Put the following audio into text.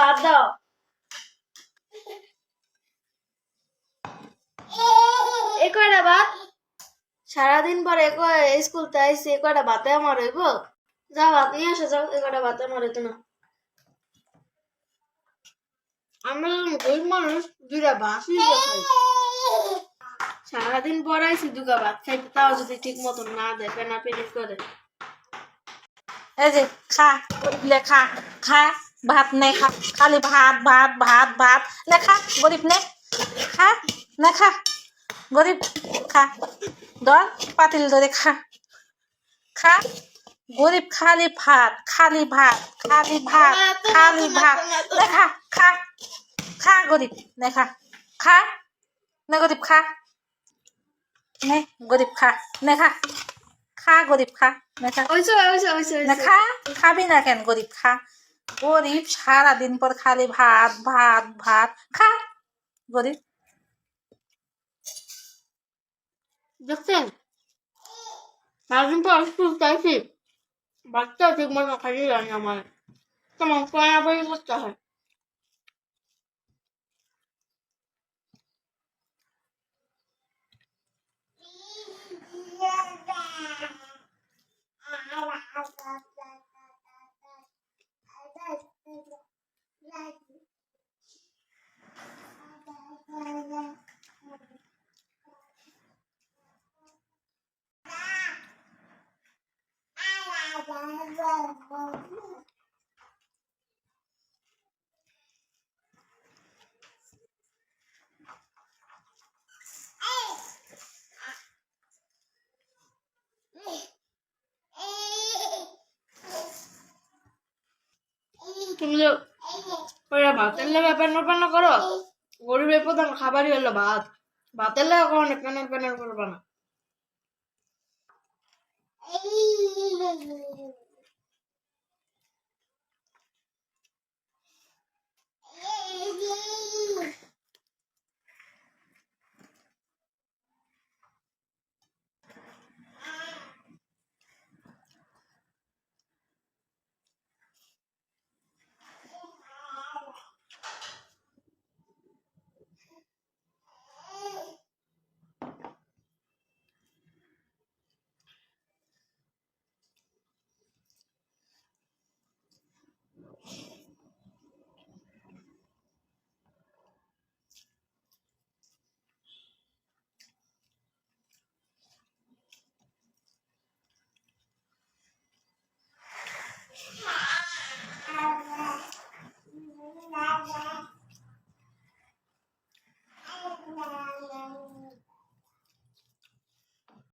ভাত দাও। এ কয়টা ভাত সারাদিন পরে এ কয় স্কুল তে আইসি এ কয়টা ভাতে আমার হইব? যাও ভাত নিয়ে আসো, যাও, এ কয়টা ভাতে আমার হইতো না। আমরা গরিব মানুষ, দুইটা ভাত সারাদিন পর আইসি দুগা ভাত খাইতে, তাও যদি ঠিক মতন না দেয় পেনা পেনি করে। এই যে, খা খা খা। ভাত নে খা খালি ভাত ভাত ভাত ভাত লে খা গরিব নে। খা নে খা গরিব খা। ধর পাতিল ধরে খা। খা গরিব খালি ভাত খালি ভাত খালি ভাত খালি ভাত নে খা খা গরিব নে খা নে গরিব খা নে গরিব খা নে খা গরিব খা নে খা। ওইসে ওইসে ওইসে খা খাবি না কেন গরিব খা। গরিব সারাদিন পর খালি ভাত ভাত ভাত। খা, গরিব। দেখছেন? সারাদিন পর স্কুল চাইছি বাচ্চা ঠিক মতো খাইয়ে জানি আমার। তোমার বই করতে হয়। তুমি যে ওরা ভাতের লেগে প্যানার প্যানার করো গরিবের প্রধান খাবারই হলো ভাত। ভাতের লেগে কখনো প্যানার প্যানার করবে না। Bye.